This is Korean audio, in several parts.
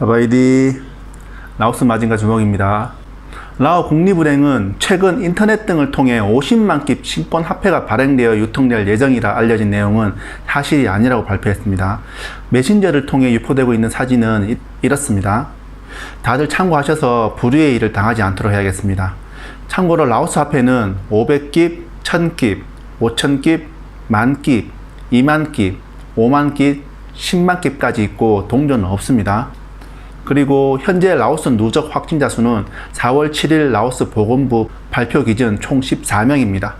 아바이디 라오스 마징가 주먹입니다. 라오 국립은행은 최근 인터넷 등을 통해 50만 깁 신권 화폐가 발행되어 유통될 예정이라 알려진 내용은 사실이 아니라고 발표했습니다. 메신저를 통해 유포되고 있는 사진은 이- 이렇습니다. 다들 참고하셔서 불의의 일을 당하지 않도록 해야겠습니다. 참고로 라오스 화폐는 500깁, 1000깁, 5000깁, 만깁, 2만깁, 5만깁, 10만깁까지 있고 동전은 없습니다. 그리고 현재 라오스 누적 확진자 수는 4월 7일 라오스 보건부 발표 기준 총 14명입니다.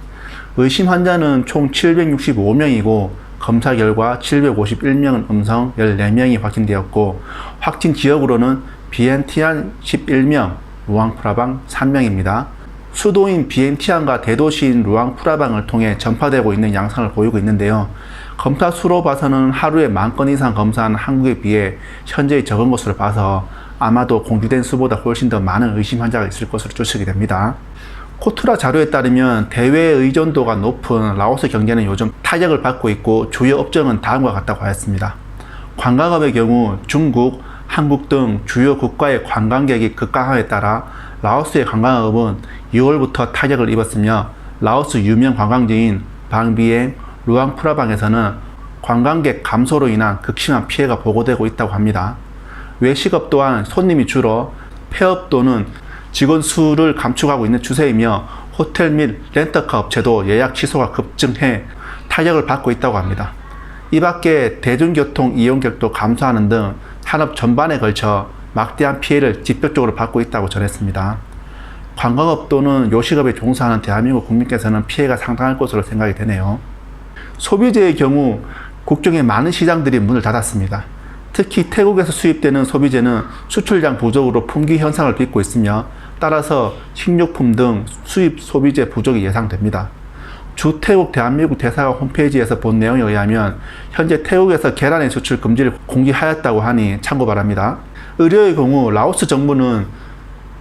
의심 환자는 총 765명이고 검사 결과 751명은 음성 14명이 확진되었고 확진 지역으로는 비엔티안 11명, 루앙프라방 3명입니다. 수도인 비엔티안과 대도시인 루앙프라방을 통해 전파되고 있는 양상을 보이고 있는데요. 검사 수로 봐서는 하루에 만 건 이상 검사하는 한국에 비해 현저히 적은 것으로 봐서 아마도 공개된 수보다 훨씬 더 많은 의심 환자가 있을 것으로 추측이 됩니다. 코트라 자료에 따르면 대외 의존도가 높은 라오스 경제는 요즘 타격을 받고 있고 주요 업종은 다음과 같다고 하였습니다. 관광업의 경우 중국, 한국 등 주요 국가의 관광객이 급강함에 따라 라오스의 관광업은 6월부터 타격을 입었으며 라오스 유명 관광지인 방비엥, 루앙프라방에서는 관광객 감소로 인한 극심한 피해가 보고되고 있다고 합니다. 외식업 또한 손님이 줄어 폐업 또는 직원 수를 감축하고 있는 추세이며 호텔 및 렌터카 업체도 예약 취소가 급증해 타격을 받고 있다고 합니다. 이 밖에 대중교통 이용객도 감소하는 등 산업 전반에 걸쳐 막대한 피해를 직접적으로 받고 있다고 전했습니다. 관광업 또는 요식업에 종사하는 대한민국 국민께서는 피해가 상당할 것으로 생각이 되네요. 소비재의 경우 국경의 많은 시장들이 문을 닫았습니다. 특히 태국에서 수입되는 소비재는 수출량 부족으로 품귀 현상을 빚고 있으며 따라서 식료품 등 수입 소비재 부족이 예상됩니다. 주 태국 대한민국 대사관 홈페이지에서 본 내용에 의하면 현재 태국에서 계란의 수출 금지를 공개하였다고 하니 참고 바랍니다. 의료의 경우 라오스 정부는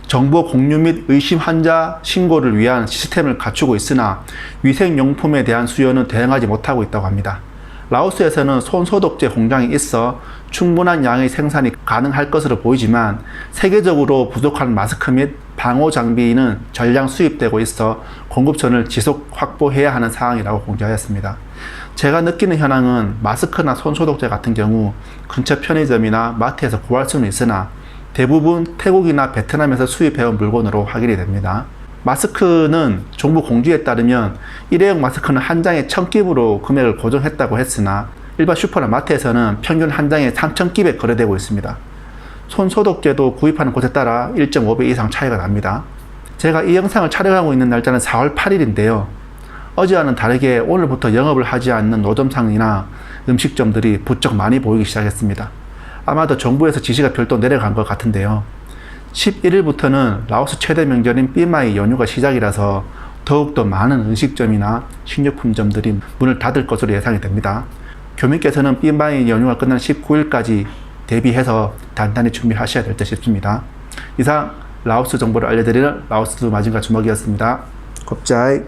정보 공유 및 의심 환자 신고를 위한 시스템을 갖추고 있으나 위생용품에 대한 수요는 대응하지 못하고 있다고 합니다. 라오스에서는 손소독제 공장이 있어 충분한 양의 생산이 가능할 것으로 보이지만 세계적으로 부족한 마스크 및 방호 장비는 전량 수입되고 있어 공급선을 지속 확보해야 하는 상황이라고 공지하였습니다. 제가 느끼는 현황은 마스크나 손소독제 같은 경우 근처 편의점이나 마트에서 구할 수는 있으나 대부분 태국이나 베트남에서 수입해온 물건으로 확인이 됩니다. 마스크는 정부 공지에 따르면 일회용 마스크는 한 장에 1000깁으로 금액을 고정했다고 했으나 일반 슈퍼나 마트에서는 평균 한 장에 3000깁에 거래되고 있습니다. 손소독제도 구입하는 곳에 따라 1.5배 이상 차이가 납니다. 제가 이 영상을 촬영하고 있는 날짜는 4월 8일인데요. 어제와는 다르게 오늘부터 영업을 하지 않는 노점상이나 음식점들이 부쩍 많이 보이기 시작했습니다. 아마도 정부에서 지시가 별도 내려간 것 같은데요. 11일부터는 라오스 최대 명절인 삐마이 연휴가 시작이라서 더욱더 많은 음식점이나 식료품점들이 문을 닫을 것으로 예상이 됩니다. 교민께서는 삐마이 연휴가 끝난 19일까지 대비해서 단단히 준비하셔야 될 듯 싶습니다. 이상 라오스 정보를 알려드리는 라오스 마징가 주먹이었습니다. 곱짜이